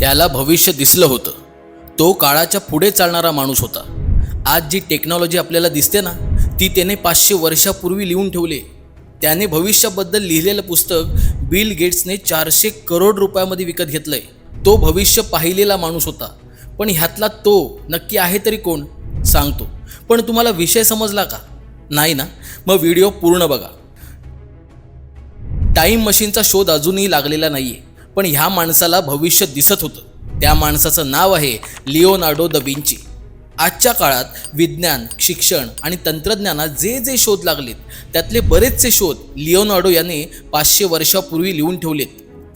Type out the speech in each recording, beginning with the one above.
त्याला भविष्य दिसलं होतं. तो काळाच्या पुढे चालणारा माणूस होता. आज जी टेक्नॉलॉजी आपल्याला दिसते ना ती त्याने पाचशे वर्षापूर्वी लिहून ठेवले. त्याने भविष्याबद्दल लिहिलेलं पुस्तक बिल गेट्सने चारशे करोड रुपयामध्ये विकत घेतलंय. तो भविष्य पाहिलेला माणूस होता. पण ह्यातला तो नक्की आहे तरी कोण? सांगतो. पण तुम्हाला विषय समजला का? नाही ना? मग व्हिडिओ पूर्ण बघा. टाईम मशीनचा शोध अजूनही लागलेला नाही आहे पण ह्या माणसाला भविष्य दिसत होतं. त्या माणसाचं नाव आहे लिओनार्डो द विंची. आजच्या काळात विज्ञान शिक्षण आणि तंत्रज्ञानात जे जे शोध लागलेत त्यातले बरेचसे शोध लिओनार्डो याने पाचशे वर्षापूर्वी लिहून ठेवलेत.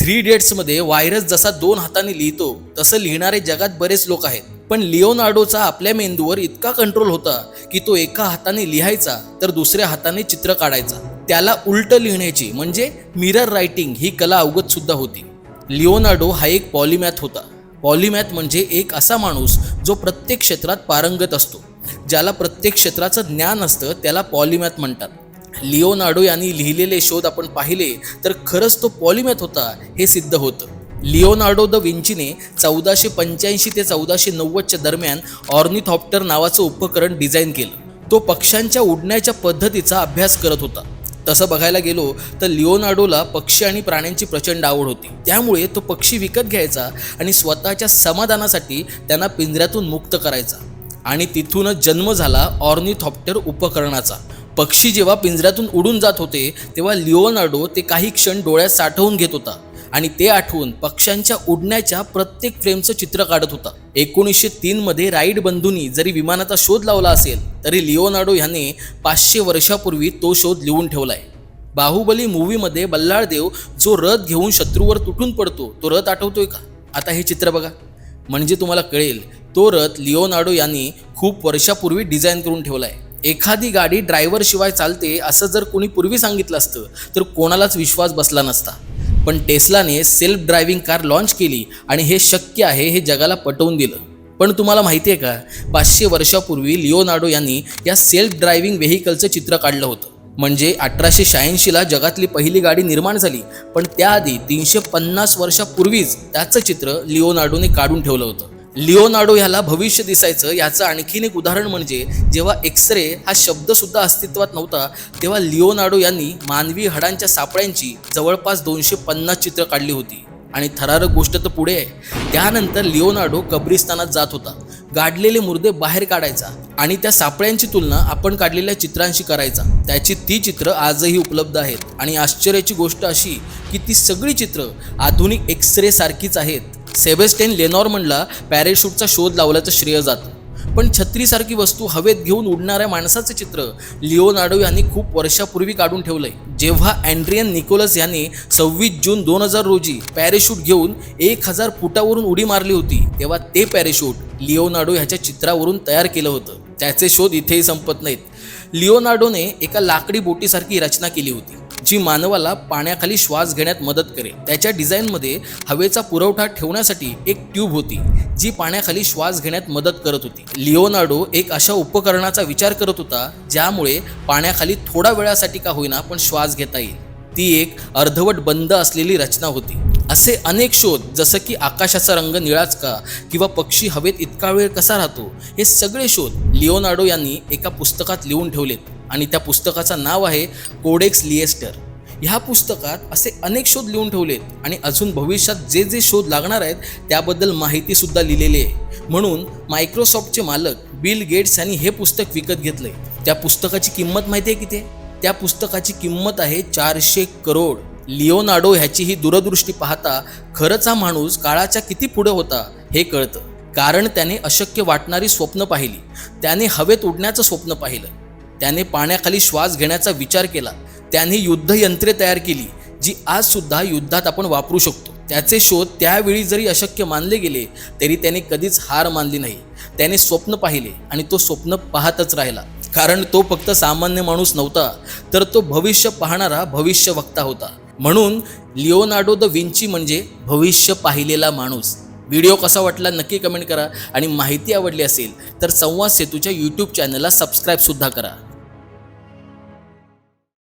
थ्री डेट्समध्ये व्हायरस जसा दोन हाताने लिहितो तसं लिहिणारे जगात बरेच लोक आहेत. पण लिओनार्डोचा आपल्या मेंदूवर इतका कंट्रोल होता की तो एका हाताने लिहायचा तर दुसऱ्या हाताने चित्र काढायचा. त्याला उलट लिहिण्याची म्हणजे मिरर रायटिंग ही कला अवगत सुद्धा होती. लिओनार्डो हा एक पॉलिमॅथ होता. पॉलिमॅथ म्हणजे एक असा माणूस जो प्रत्येक क्षेत्रात पारंगत असतो. ज्याला प्रत्येक क्षेत्राचं ज्ञान असतं त्याला पॉलिमॅथ म्हणतात. लिओनार्डो यांनी लिहिलेले शोध आपण पाहिले तर खरंच तो पॉलिमॅथ होता हे सिद्ध होतं. लिओनार्डो द विंचीने चौदाशे पंच्याऐंशी ते चौदाशे नव्वदच्या दरम्यान ऑर्निथॉप्टर नावाचं उपकरण डिझाईन केलं. तो पक्ष्यांच्या उडण्याच्या पद्धतीचा अभ्यास करत होता. तसं बघायला गेलो तर लिओनार्डोला पक्षी आणि प्राण्यांची प्रचंड आवड होती. त्यामुळे तो पक्षी विकत घ्यायचा आणि स्वतःच्या समाधानासाठी त्यांना पिंजऱ्यातून मुक्त करायचा. आणि तिथूनच जन्म झाला ऑर्निथॉप्टर उपकरणाचा. पक्षी जेव्हा पिंजऱ्यातून उडून जात होते तेव्हा लिओनार्डो ते काही क्षण डोळ्यात साठवून घेत होता. आणि ते आठवून पक्ष्यांच्या उडण्याच्या प्रत्येक फ्रेमचं चित्र काढत होता. एकोणीसशे तीनमध्ये राईड बंधूंनी जरी विमानाचा शोध लावला असेल तरी लिओनार्डो ह्याने पाचशे वर्षापूर्वी तो शोध लिहून ठेवलाय. बाहुबली मूवीमध्ये बल्लाळदेव जो रथ घेऊन शत्रूवर तुटून पडतो तो रथ आठवतोय का? आता हे चित्र बघा. म्हणजे तुम्हाला कळेल तो रथ लिओनार्डो यांनी खूप वर्षापूर्वी डिझाईन करून ठेवलाय. एखादी गाडी ड्रायव्हर शिवाय चालते असं जर कोणी पूर्वी सांगितलं असतं तर कोणालाच विश्वास बसला नसता. पण टेस्लाने सेल्फ ड्रायव्हिंग कार लॉन्च केली आणि हे शक्य आहे हे जगाला पटवून दिलं. पण तुम्हाला माहिती आहे का पाचशे वर्षापूर्वी लिओनार्डो यांनी या सेल्फ ड्रायव्हिंग व्हेकलचं चित्र काढलं होतं. म्हणजे अठराशे शहाऐंशीला जगातली पहिली गाडी निर्माण झाली पण त्याआधी तीनशे पन्नास वर्षापूर्वीच त्याचं चित्र लिओनार्डोने काढून ठेवलं होतं. लिओनार्डो ह्याला भविष्य दिसायचं याचं आणखीन एक उदाहरण म्हणजे जेव्हा एक्सरे हा शब्दसुद्धा अस्तित्वात नव्हता तेव्हा लिओनार्डो यांनी मानवी हाडांच्या सापळ्यांची जवळपास दोनशे पन्नास चित्र काढली होती. आणि थरारक गोष्ट तर पुढे आहे. त्यानंतर लिओनार्डो कब्रिस्तानात जात होता. गाडलेले मुर्दे बाहेर काढायचा आणि त्या सापळ्यांची तुलना आपण काढलेल्या चित्रांशी करायचा. त्याची ती चित्र आजही उपलब्ध आहेत. आणि आश्चर्याची गोष्ट अशी की ती सगळी चित्र आधुनिक एक्सरे सारखीच आहेत. सेबेस्टेन लेनॉर्मनला पॅरेशूटचा शोध लावल्याचं श्रेय जातं. पण छत्रीसारखी वस्तू हवेत घेऊन उडणाऱ्या माणसाचं चित्र लिओनार्डो यांनी खूप वर्षापूर्वी काढून ठेवलंय. जेव्हा अँड्रियन निकोलस यांनी सव्वीस जून दोन हजार रोजी पॅरेशूट घेऊन एक हजार फुटावरून उडी मारली होती तेव्हा ते पॅरेशूट लिओनार्डो ह्याच्या चित्रावरून तयार केलं होतं. त्याचे शोध इथेही संपत नाहीत. लिओनार्डोने एका लाकडी बोटीसारखी रचना केली होती. जी मानवाला पाण्याखाली श्वास घेण्यात मदत करेल. त्याच्या डिझाईनमध्ये हवेचा पुरवठा ठेवण्यासाठी एक ट्यूब होती जी पाण्याखाली श्वास घेण्यात मदत करत होती. लिओनार्डो एक अशा उपकरणाचा विचार करत होता ज्यामुळे पाण्याखाली थोडा वेळासाठी का होईना पण श्वास घेता येईल. ती एक अर्धवट बंद असलेली रचना होती. असे अनेक शोध जसं की आकाशाचा रंग निळाच का किंवा पक्षी हवेत इतका वेळ कसा राहतो हे सगळे शोध लिओनार्डो यांनी एका पुस्तकात लिहून ठेवलेत. आणि त्या पुस्तकाचं नाव आहे कोडेक्स लिएस्टर. ह्या पुस्तकात असे अनेक शोध लिहून ठेवलेत आणि अजून भविष्यात जे जे शोध लागणार आहेत त्याबद्दल माहितीसुद्धा लिहिलेली आहे. म्हणून मायक्रोसॉफ्टचे मालक बिल गेट्स यांनी हे पुस्तक विकत घेतलंय. त्या पुस्तकाची किंमत माहिती आहे किती त्या पुस्तकाची किंमत आहे चारशे करोड. लिओनार्डो ह्याची ही दूरदृष्टी पाहता खरंच हा माणूस काळाच्या किती पुढे होता हे कळतं. कारण त्याने अशक्य वाटणारी स्वप्न पाहिली. त्याने हवेत उडण्याचं स्वप्न पाहिलं. त्याने पाण्याखाली श्वास घेण्याचा विचार केला. त्याने युद्धयंत्रे तयार केली जी आज सुद्धा युद्धात आपण वापरू शकतो. त्याचे शोध त्यावेळी जरी अशक्य मानले गेले तरी त्याने कधीच हार मानली नाही. त्याने स्वप्न पाहिले आणि तो स्वप्न पाहतच राहिला. कारण तो फक्त सामान्य माणूस नव्हता तर तो भविष्य पाहणारा भविष्य वक्ता होता. म्हणून लिओनार्डो द विंची म्हणजे भविष्य पाहिलेला माणूस. व्हिडिओ कसा वाटला नक्की कमेंट करा. आणि माहिती आवडली असेल तर संवाद सेतूच्या यूट्यूब चॅनलला सबस्क्राईबसुद्धा करा.